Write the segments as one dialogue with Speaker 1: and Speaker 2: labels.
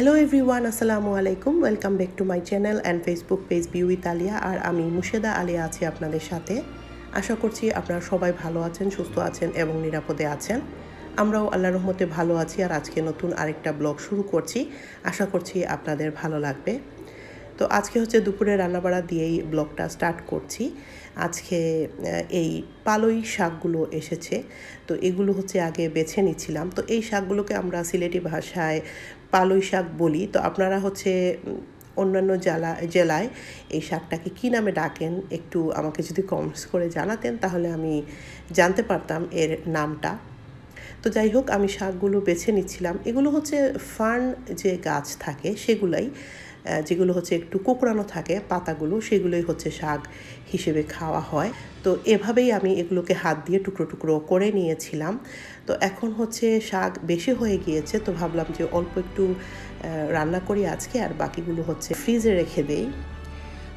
Speaker 1: Hello everyone আসসালামু আলাইকুম welcome back to my channel and Facebook page বিউইত Aliya আর আমি মুর্শেদা আলিয়া আছি আপনাদের সাথে। আশা করছি আপনারা সবাই ভালো আছেন, সুস্থ আছেন এবং নিরাপদে আছেন। আমরাও আল্লাহ রহমতে ভালো আছি আর আজকে নতুন আরেকটা ব্লগ শুরু করছি। আশা করছি আপনাদের ভালো লাগবে। তো আজকে হচ্ছে দুপুরে রান্নাবাড়া দিয়েই ব্লগটা স্টার্ট করছি। আজকে এই পালই শাকগুলো এসেছে। তো এগুলো হচ্ছে আগে বেছে নিচ্ছিলাম। তো এই শাকগুলোকে আমরা সিলেটি ভাষায় পালই শাক বলি। তো আপনারা হচ্ছে অন্যান্য জেলা জেলায় এই শাকটাকে কী নামে ডাকেন একটু আমাকে যদি কমেন্টস করে জানাতেন, তাহলে আমি জানতে পারতাম এর নামটা। তো যাই হোক, আমি শাকগুলো বেছে নিচ্ছিলাম। এগুলো হচ্ছে ফার্ন যে গাছ থাকে, সেগুলাই যেগুলো হচ্ছে একটু কোকড়ানো থাকে, পাতাগুলো, সেগুলোই হচ্ছে শাক হিসেবে খাওয়া হয়। তো এভাবেই আমি এগুলোকে হাত দিয়ে টুকরো টুকরো করে নিয়েছিলাম। তো এখন হচ্ছে শাক বেশি হয়ে গিয়েছে, তো ভাবলাম যে অল্প একটু রান্না করি আজকে, আর বাকিগুলো হচ্ছে ফ্রিজে রেখে দেই।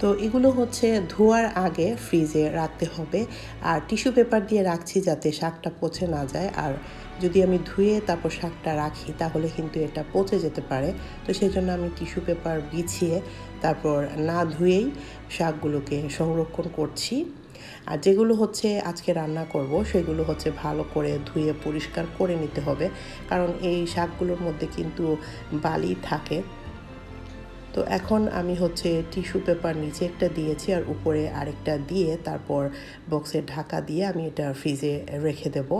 Speaker 1: তো এগুলো হচ্ছে ধোয়ার আগে ফ্রিজে রাখতে হবে। আর টিস্যু পেপার দিয়ে রাখছি যাতে শাকটা পচে না যায়। আর যদি আমি ধুয়ে তারপর শাকটা রাখি, তাহলে কিন্তু এটা পচে যেতে পারে। তো সেই জন্য আমি টিস্যু পেপার বিছিয়ে তারপর না ধুয়েই শাকগুলোকে সংরক্ষণ করছি। আর যেগুলো হচ্ছে আজকে রান্না করব, সেগুলো হচ্ছে ভালো করে ধুয়ে পরিষ্কার করে নিতে হবে। কারণ এই শাকগুলোর মধ্যে কিন্তু বালি থাকে। তো এখন আমি হচ্ছে টিস্যু পেপার নিচে একটা দিয়েছি আর উপরে আরেকটা দিয়ে তারপর বক্সের ঢাকা দিয়ে আমি এটা ফ্রিজে রেখে দেব।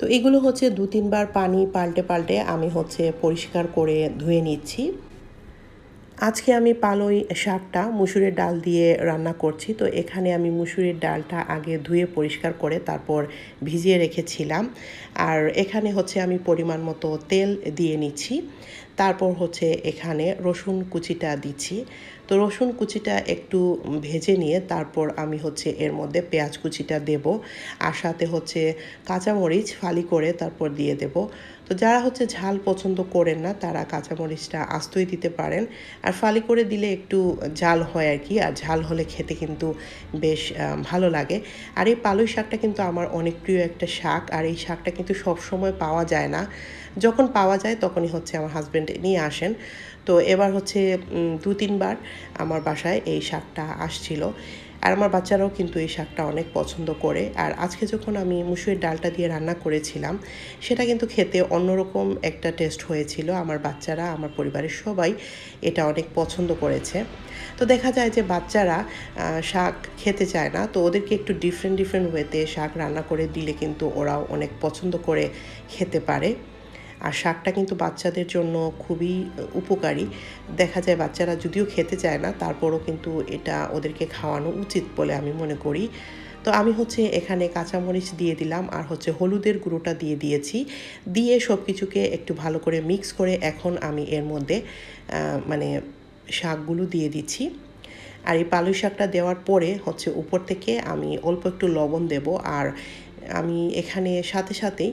Speaker 1: তো এগুলো হচ্ছে দু তিনবার পানি পাল্টে পাল্টে আমি হচ্ছে পরিষ্কার করে ধুয়ে নিচ্ছি। আজকে আমি পালই শাকটা মুসুরের ডাল দিয়ে রান্না করছি। তো এখানে আমি মুসুরের ডালটা আগে ধুয়ে পরিষ্কার করে তারপর ভিজিয়ে রেখেছিলাম। আর এখানে হচ্ছে আমি পরিমাণ মতো তেল দিয়ে নিচ্ছি। তারপর হচ্ছে এখানে রসুন কুচিটা দিচ্ছি। তো রসুন কুচিটা একটু ভেজে নিয়ে তারপর আমি হচ্ছে এর মধ্যে পেঁয়াজ কুচিটা দেব আর সাথে হচ্ছে কাঁচামরিচ ফালি করে তারপর দিয়ে দেব। তো যারা হচ্ছে ঝাল পছন্দ করেন না, তারা কাঁচামরিচটা আস্তই দিতে পারেন। আর ফালি করে দিলে একটু ঝাল হয় আর কি, আর ঝাল হলে খেতে কিন্তু বেশ ভালো লাগে। আর এই পালই শাকটা কিন্তু আমার অনেক প্রিয় একটা শাক, আর এই শাকটা কিন্তু সব সময় পাওয়া যায় না। যখন পাওয়া যায় তখনই হচ্ছে আমার হাজব্যান্ড নিয়ে আসেন। তো এবার হচ্ছে দু, তিনবার আমার বাসায় এই শাকটা আসছিল। আর আমার বাচ্চারাও কিন্তু এই শাকটা অনেক পছন্দ করে। আর আজকে যখন আমি মুসুরির ডালটা দিয়ে রান্না করেছিলাম, সেটা কিন্তু খেতে অন্যরকম একটা টেস্ট হয়েছিল। আমার বাচ্চারা, আমার পরিবারের সবাই এটা অনেক পছন্দ করেছে। তো দেখা যায় যে বাচ্চারা শাক খেতে চায় না। তো ওদেরকে একটু ডিফারেন্ট ডিফারেন্ট ওয়েতে শাক রান্না করে দিলে কিন্তু ওরাও অনেক পছন্দ করে খেতে পারে। আর শাকটা কিন্তু বাচ্চাদের জন্য খুবই উপকারী। দেখা যায় বাচ্চারা যদিও খেতে চায় না, তারপরও কিন্তু এটা ওদেরকে খাওয়ানো উচিত বলে আমি মনে করি। তো আমি হচ্ছে এখানে কাঁচামরিচ দিয়ে দিলাম আর হচ্ছে হলুদের গুঁড়োটা দিয়ে দিয়েছি। দিয়ে সব কিছুকে একটু ভালো করে মিক্স করে এখন আমি এর মধ্যে মানে শাকগুলো দিয়ে দিচ্ছি। আর এই পালং শাকটা দেওয়ার পরে হচ্ছে উপর থেকে আমি অল্প একটু লবণ দেব আর আমি এখানে সাথে সাথেই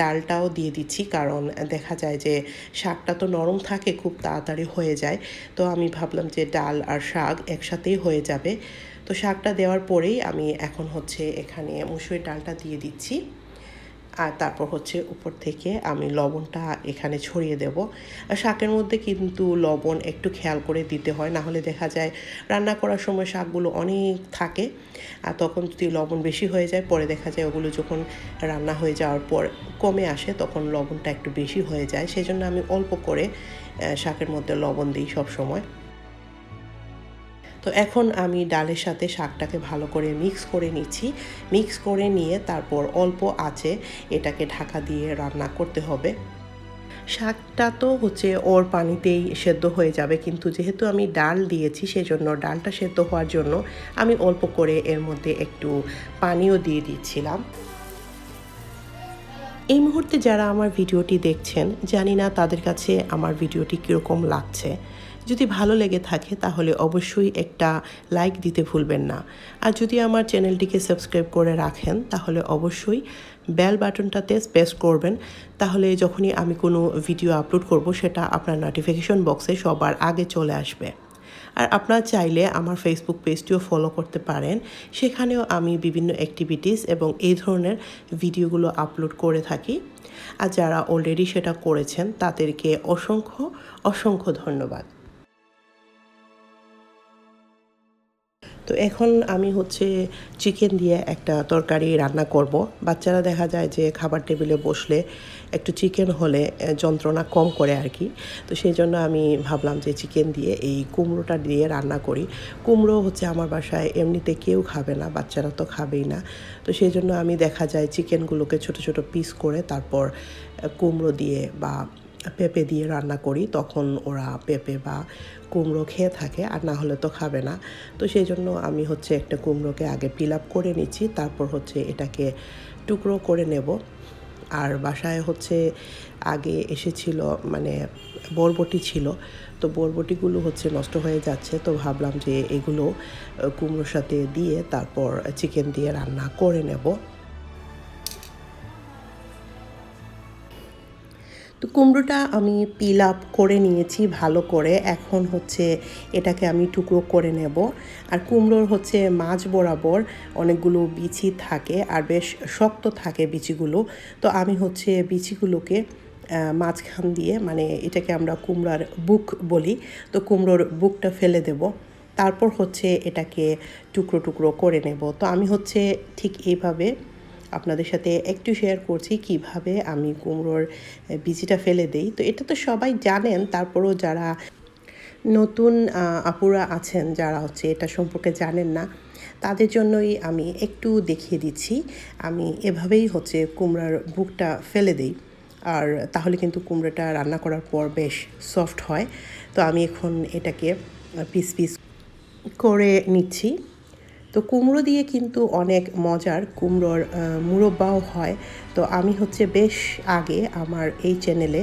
Speaker 1: ডালটাও দিয়ে দিচ্ছি। কারণ দেখা যায় যে শাকটা তো নরম থাকে, খুব তাড়াতাড়ি হয়ে যায়। তো আমি ভাবলাম যে ডাল আর শাক একসাথেই হয়ে যাবে। তো শাকটা দেওয়ার পরেই আমি এখন হচ্ছে এখানে মুসুরির ডালটা দিয়ে দিচ্ছি। আর তারপর হচ্ছে উপর থেকে আমি লবণটা এখানে ছড়িয়ে দেব আর শাকের মধ্যে কিন্তু লবণ একটু খেয়াল করে দিতে হয়, না হলে দেখা যায় রান্না করার সময় শাকগুলো অনেক থাকে আর তখন যদি লবণ বেশি হয়ে যায়, পরে দেখা যায় ওগুলো যখন রান্না হয়ে যাওয়ার পর কমে আসে, তখন লবণটা একটু বেশি হয়ে যায় সেই জন্য আমি অল্প করে শাকের মধ্যে লবণ দিই সব সময়। তো এখন আমি ডালের সাথে শাকটাকে ভালো করে মিক্স করে নিচ্ছি। মিক্স করে নিয়ে তারপর অল্প আঁচে এটাকে ঢাকা দিয়ে রান্না করতে হবে। শাকটা তো হচ্ছে ওর পানিতেই সেদ্ধ হয়ে যাবে, কিন্তু যেহেতু আমি ডাল দিয়েছি সেজন্য ডালটা সেদ্ধ হওয়ার জন্য আমি অল্প করে এর মধ্যে একটু পানিও দিয়ে দিচ্ছিলাম। এই মুহূর্তে যারা আমার ভিডিওটি দেখছেন, জানি না তাদের কাছে আমার ভিডিওটি কীরকম লাগছে। যদি ভালো লেগে থাকে, তাহলে অবশ্যই একটা লাইক দিতে ভুলবেন না। আর যদি আমার চ্যানেলটিকে সাবস্ক্রাইব করে রাখেন, তাহলে অবশ্যই বেল বাটনটাতে প্রেস করবেন। তাহলে যখনই আমি কোনো ভিডিও আপলোড করব, সেটা আপনার নোটিফিকেশন বক্সে সবার আগে চলে আসবে। আর আপনারা চাইলে আমার ফেসবুক পেজটিও ফলো করতে পারেন। সেখানেও আমি বিভিন্ন অ্যাক্টিভিটিস এবং এই ধরনের ভিডিওগুলো আপলোড করে থাকি। আর যারা অলরেডি সেটা করেছেন, তাদেরকে অসংখ্য অসংখ্য ধন্যবাদ। তো এখন আমি হচ্ছে চিকেন দিয়ে একটা তরকারি রান্না করব। বাচ্চারা দেখা যায় যে খাবার টেবিলে বসলে একটু চিকেন হলে যন্ত্রণা কম করে আর কি তো সেই জন্য আমি ভাবলাম যে চিকেন দিয়ে এই কুমড়োটা দিয়ে রান্না করি। কুমড়ো হচ্ছে আমার বাসায় এমনিতে কেউ খাবে না, বাচ্চারা তো খাবেই না। তো সেই জন্য আমি দেখা যায় চিকেনগুলোকে ছোট ছোট পিস করে তারপর কুমড়ো দিয়ে বা পেঁপে দিয়ে রান্না করি, তখন ওরা পেঁপে বা কুমড়ো খেয়ে থাকে আর না হলে তো খাবে না। তো সেই জন্য আমি হচ্ছে একটা কুমড়োকে আগে পিল আপ করে নিচ্ছি, তারপর হচ্ছে এটাকে টুকরো করে নেব। আর বাসায় হচ্ছে আগে এসেছিল মানে বরবটি ছিল, তো বরবটিগুলো হচ্ছে নষ্ট হয়ে যাচ্ছে, তো ভাবলাম যে এগুলো কুমড়োর সাথে দিয়ে তারপর চিকেন দিয়ে রান্না করে নেব। তো কুমড়োটা আমি পিল আপ করে নিয়েছি ভালো করে। এখন হচ্ছে এটাকে আমি টুকরো করে নেব। আর কুমড়োর হচ্ছে মাছ বরাবর অনেকগুলো বিচি থাকে আর বেশ শক্ত থাকে বিচিগুলো। তো আমি হচ্ছে বিচিগুলোকে মাঝখান দিয়ে মানে এটাকে আমরা কুমড়ার বুক বলি, তো কুমড়োর বুকটা ফেলে দেব। তারপর হচ্ছে এটাকে টুকরো টুকরো করে নেব। তো আমি হচ্ছে ঠিক এইভাবে আপনাদের সাথে একটু শেয়ার করছি কীভাবে আমি কুমড়োর বীজিটা ফেলে দেই। তো এটা তো সবাই জানেন, তারপরও যারা নতুন আপুরা আছেন, যারা হচ্ছে এটা সম্পর্কে জানেন না, তাদের জন্যই আমি একটু দেখিয়ে দিচ্ছি। আমি এভাবেই হচ্ছে কুমড়ার বুকটা ফেলে দিই। আর তাহলে কিন্তু কুমড়োটা রান্না করার পর বেশ সফট হয়। তো আমি এখন এটাকে পিস পিস করে নিচ্ছি। তো কুমড়ো দিয়ে কিন্তু অনেক মজার কুমড়োর মুরব্বাও হয়। তো আমি হচ্ছে বেশ আগে আমার এই চ্যানেলে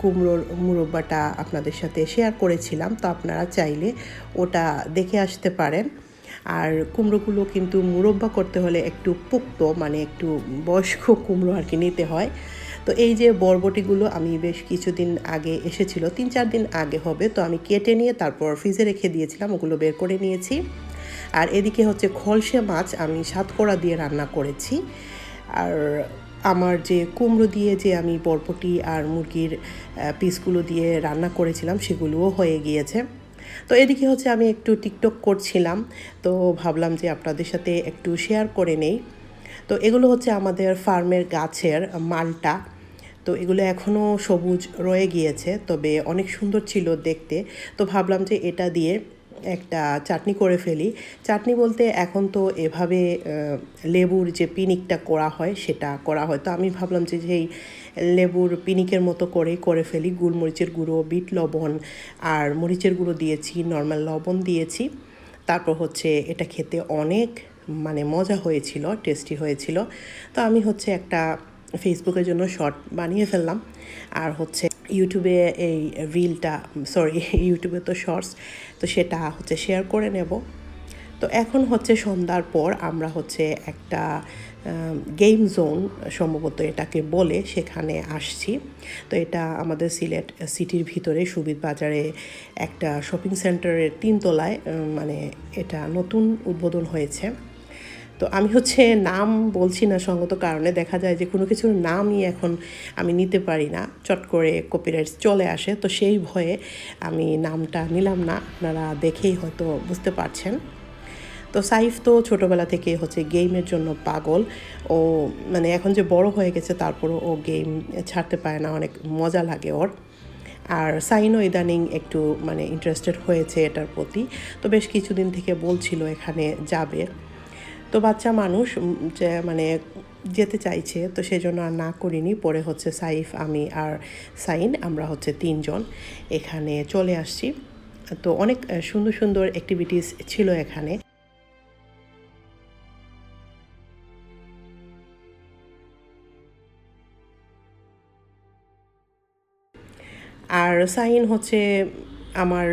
Speaker 1: কুমড়োর মুরব্বাটা আপনাদের সাথে শেয়ার করেছিলাম। তো আপনারা চাইলে ওটা দেখে আসতে পারেন। আর কুমড়োগুলো কিন্তু মুরব্বা করতে হলে একটু পুক্ত মানে একটু বয়স্ক কুমড়ো আর কি নিতে হয়। তো এই যে বরবটিগুলো আমি বেশ কিছুদিন আগে এসেছিল, তিন চার দিন আগে হবে। তো আমি কেটে নিয়ে তারপর ফ্রিজে রেখে দিয়েছিলাম, ওগুলো বের করে নিয়েছি। আর এদিকে হচ্ছে খলসে মাছ আমি সাতকড়া দিয়ে রান্না করেছি। আর আমার যে কুমড়ো দিয়ে যে আমি বরপটি আর মুরগির পিসগুলো দিয়ে রান্না করেছিলাম সেগুলোও হয়ে গিয়েছে। তো এদিকে হচ্ছে আমি একটু টিকটক করছিলাম, তো ভাবলাম যে আপনাদের সাথে একটু শেয়ার করে নেই। তো এগুলো হচ্ছে আমাদের ফার্মের গাছের মালটা। তো এগুলো এখনও সবুজ রয়ে গিয়েছে, তবে অনেক সুন্দর ছিল দেখতে। তো ভাবলাম যে এটা দিয়ে একটা চাটনি করে ফেলি। চাটনি বলতে এখন তো এভাবে লেবুর যে পিনিকটা করা হয় সেটা করা হয়। তো আমি ভাবলাম যে যেই লেবুর পিনিকের মতো করে করে ফেলি। গুলমরিচের গুঁড়ো, বিট লবণ আর মরিচের গুঁড়ো দিয়েছি, নর্মাল লবণ দিয়েছি। তারপর হচ্ছে এটা খেতে অনেক মানে মজা হয়েছিল, টেস্টি হয়েছিল। তো আমি হচ্ছে একটা ফেসবুকের জন্য শর্ট বানিয়ে ফেললাম। আর হচ্ছে ইউটিউবে এই রিলটা, সরি, ইউটিউবে তো শর্টস, তো সেটা হচ্ছে শেয়ার করে নেব। তো এখন হচ্ছে সন্ধ্যার পর আমরা হচ্ছে একটা গেম জোন সম্ভবত এটাকে বলে সেখানে আসছি। তো এটা আমাদের সিলেট সিটির ভিতরে সুবিধ বাজারে একটা শপিং সেন্টারের তিনতলায় মানে এটা নতুন উদ্বোধন হয়েছে। তো আমি হচ্ছে নাম বলছি না সঙ্গত কারণে, দেখা যায় যে কোনো কিছুর নামই এখন আমি নিতে পারি না। চট করে কপিরাইটস চলে আসে, তো সেই ভয়ে আমি নামটা নিলাম না। আপনারা দেখেই হয়তো বুঝতে পারছেন। তো সাইফ তো ছোটোবেলা থেকে হচ্ছে গেমের জন্য পাগল। ও মানে এখন যে বড় হয়ে গেছে, তারপরও ও গেম ছাড়তে পারে না, অনেক মজা লাগে ওর। আর সাইনও ইদানিং একটু মানে ইন্টারেস্টেড হয়েছে এটার প্রতি। তো বেশ কিছুদিন থেকে বলছিল এখানে যাবে। তো বাচ্চা মানুষ যে মানে যেতে চাইছে, তো সেই জন্য আর না করিনি। পরে হচ্ছে সাইফ, আমি আর সাইন, আমরা হচ্ছে তিনজন এখানে চলে আসছি। তো অনেক সুন্দর সুন্দর অ্যাক্টিভিটিস ছিল এখানে। আর সাইন হচ্ছে আমার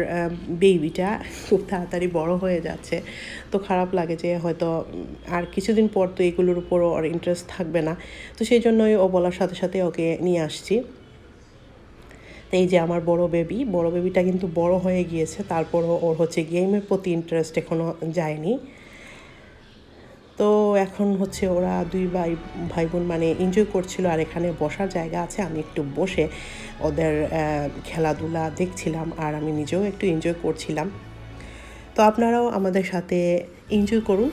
Speaker 1: বেবিটা খুব তাড়াতাড়ি বড় হয়ে যাচ্ছে। তো খারাপ লাগে যে হয়তো আর কিছুদিন পর তো এগুলোর উপরও ওর ইন্টারেস্ট থাকবে না। তো সেই জন্যই ও বলার সাথে সাথে ওকে নিয়ে আসছি। এই যে আমার বড় বেবি বড় বেবিটা কিন্তু বড় হয়ে গিয়েছে। তারপরও ওর হচ্ছে গেমের প্রতি ইন্টারেস্ট এখনও যায়নি। তো এখন হচ্ছে ওরা দুই ভাই ভাই বোন মানে এনজয় করছিল আর এখানে বসার জায়গা আছে, আমি একটু বসে ওদের খেলাধুলা দেখছিলাম আর আমি নিজেও একটু এনজয় করছিলাম। তো আপনারাও আমাদের সাথে এনজয় করুন।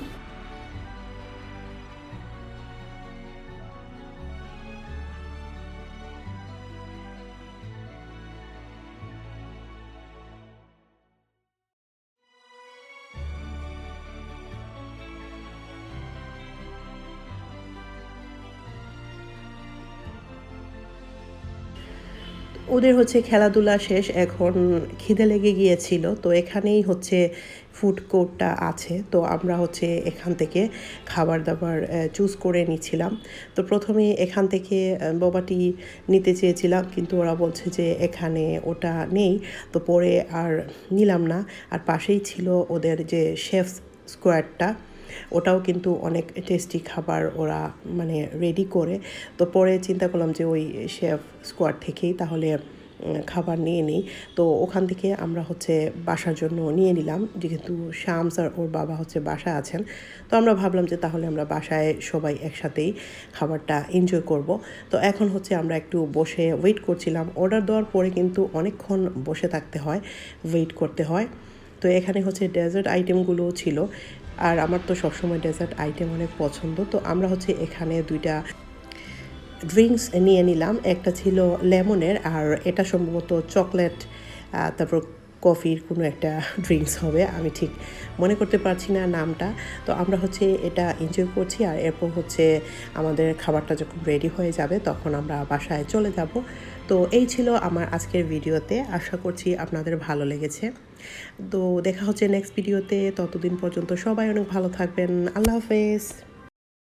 Speaker 1: ওদের হচ্ছে খেলাধুলা শেষ, এখন খিদে লেগে গিয়েছিল, তো এখানেই হচ্ছে ফুড কোর্টটা আছে, তো আমরা হচ্ছে এখান থেকে খাবার দাবার চুজ করে নিচ্ছিলাম। তো প্রথমে এখান থেকে বোবাটি নিতে চেয়েছিলাম, কিন্তু ওরা বলছে যে এখানে ওটা নেই, তো পরে আর নিলাম না। আর পাশেই ছিল ওদের যে শেফ স্কোয়ারটা ওটাও কিন্তু অনেক টেস্টি খাবার ওরা মানে রেডি করে। তো পরে চিন্তা করলাম যে ওই শেফ স্কোয়াড থেকেই তাহলে খাবার নিয়ে নিই। তো ওখান থেকে আমরা হচ্ছে বাসার জন্য নিয়ে নিলাম। যেহেতু শামস আর ওর বাবা হচ্ছে বাসায় আছেন, তো আমরা ভাবলাম যে তাহলে আমরা বাসায় সবাই একসাথেই খাবারটা এনজয় করব। তো এখন হচ্ছে আমরা একটু বসে ওয়েট করছিলাম। অর্ডার দেওয়ার পরে কিন্তু অনেকক্ষণ বসে থাকতে হয় ওয়েট করতে হয়। তো এখানে হচ্ছে ডেজার্ট আইটেমগুলো ছিল। আর আমার তো সবসময় ডেজার্ট আইটেম অনেক পছন্দ। তো আমরা হচ্ছে এখানে দুইটা ড্রিঙ্কস নিয়ে নিলাম। একটা ছিল লেমনের আর এটা সম্ভবত চকলেট তারপর কফির কোনো একটা ড্রিঙ্কস হবে। আমি ঠিক মনে করতে পারছি না নামটা। তো আমরা হচ্ছে এটা এনজয় করছি আর এরপর হচ্ছে আমাদের খাবারটা যখন রেডি হয়ে যাবে, তখন আমরা বাসায় চলে যাব। তো এই ছিল আমার আজকের ভিডিওতে। আশা করছি আপনাদের ভালো লেগেছে। তো দেখা হচ্ছে নেক্সট ভিডিওতে। ততদিন পর্যন্ত সবাই অনেক ভালো থাকবেন। আল্লাহ হাফেজ।